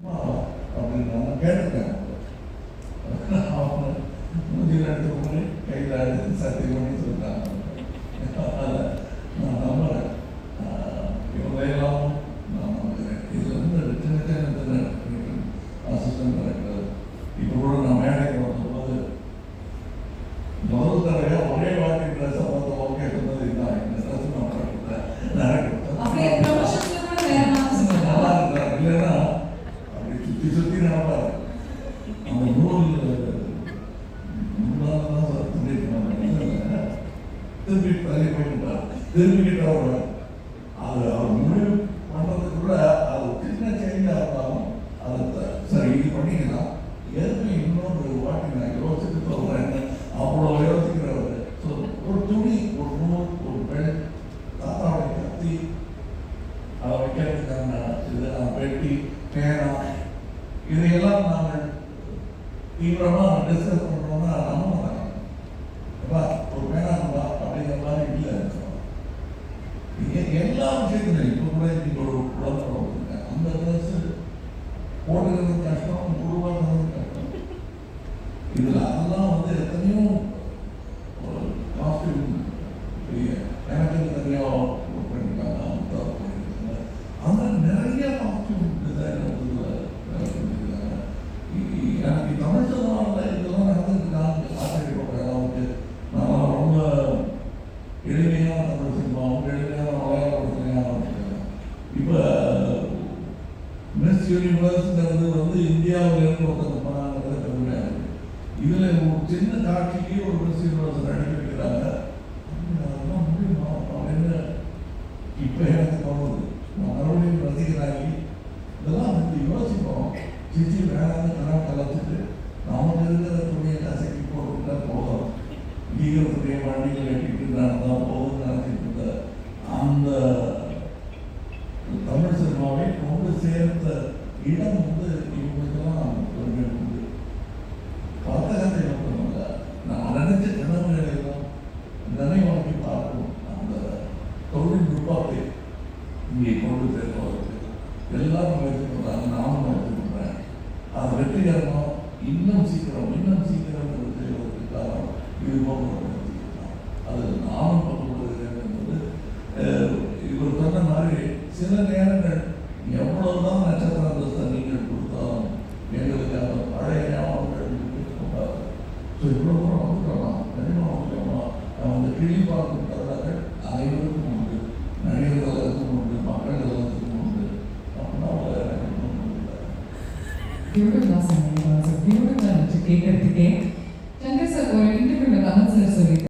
அப்படின்னு நான் கேட்டிருக்கேன் அவங்க மூஞ்சில் எடுத்து கையில் எடுத்து சத்தியம் பண்ணி சொல்லிட்டாங்க திருப்பி தள்ளி போயிருப்பார் திரும்பிக்கிட்டு அவர் அது அவர் முடிவு பண்ணுறதுக்குள்ள அது சின்ன சேஞ்சாக இருந்தாலும் அதை த- சரி இது பண்ணிக்கலாம். எதுவுமே இன்னொரு வாட்டி நான் யோசிச்சுட்டு சொல்கிறேன் அவ்வளோ யோசிக்கிறவர். ஸோ ஒரு துணி ஒரு நூல் ஒரு பெண் தாத்தாவுடைய கத்தி அதை வைக்கிறதுக்கான இது அந்த பெட்டி பேனா இதையெல்லாம் நாங்கள் தீவிரமாக டிஸ்கஸ் எல்லா விஷயத்திலும் இப்போ கூட இன்னைக்கு ஒரு குழந்தை அந்த ட்ரெஸ் போட்டுக்கிறது கஷ்டம் உருவாகிறது கஷ்டம். இதில் அதெல்லாம் வந்து எத்தனையோ ஒரு காஸ்டியூம் எனக்கு தனியாக பண்ணியிருக்காங்க அந்த நிறைய காஸ்டியூம் டிசைன் வந்து மிஸ் யூனிவர்ஸ்ங்கிறது வந்து இந்தியாவிலேருந்து ஒருத்தங்க பண்ணாங்கிறது பெருமையாக இருக்கு இதில் ஒரு சின்ன காட்சிக்கு ஒரு மிஸ் யூனிவர்ஸ் நடிக்க வைக்கிறாங்க அதெல்லாம் முடியுமா அப்படின்னு இப்போ எனக்கு தோணுது. மறுபடியும் ரசிகராகி இதெல்லாம் வந்து யோசிப்போம். சிச்சி வேணாம்னு கனவு கலைச்சிட்டு இடம் வந்து இவங்களுக்கெல்லாம் பெருமை உண்டு வர்த்தகத்தை மட்டுமல்ல நான் நினைச்ச கனவுகளை எல்லாம் நினைவாக்கி பார்க்கணும். அந்த தொழில்நுட்பத்தை இங்கே கொண்டு சேர்ப்பதற்கு எல்லாரும் முயற்சி நானும் முயற்சி அது வெற்றிகரமாக இன்னும் சீக்கிரம் இன்னும் சீக்கிரம் செய்வதற்கு காரணம் இது போன்ற அது நானும் பங்கு கொள்கிறேன் என்பது இவர் சொன்ன மாதிரி சில நேரம் ஸோ இவ்வளோ தூரம் வந்துட்டோம் நெருக்கம் வந்துட்டோம் நம்ம வந்து கிளி பார்க்கப்படுறதாக அனைவருக்கும் உண்டு நடிகர் உண்டு மக்கள் உலகத்துக்கும் உண்டு அப்படின்னா கேட்கறதுக்கே சங்கர் சார் ஒரு இன்டர்வியூல கமல் சார் சொல்லி